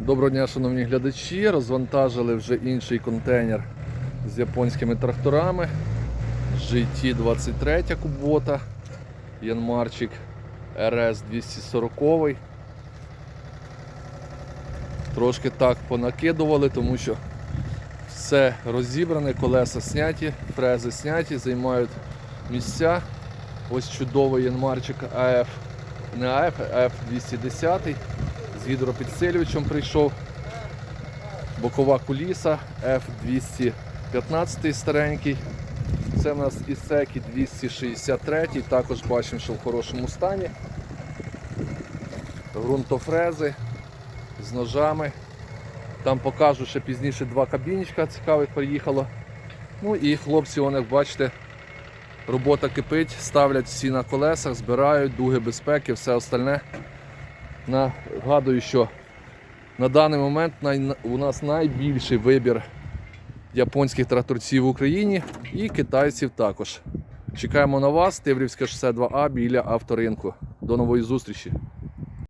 Доброго дня, шановні глядачі. Розвантажили вже інший контейнер з японськими тракторами. GT23 кубота, Янмарчик RS 240. Трошки так понакидували, тому що все розібране, колеса зняті, фрези зняті, займають місця. Ось чудовий Янмарчик АФ, не АФ, а F210 з гідропідсилювачем прийшов. Бокова куліса F215 старенький. Це в нас Ісекі 263, також бачимо, що в хорошому стані. Грунтофрези з ножами. Там покажу ще пізніше два кабінечка цікавих приїхало. Ну і хлопці, вони, бачите, робота кипить, ставлять всі на колесах, збирають дуги безпеки, все остальне. Нагадую, що на даний момент у нас найбільший вибір японських тракторців в Україні і китайців також. Чекаємо на вас, Тиврівське шосе 2А біля авторинку. До нової зустрічі!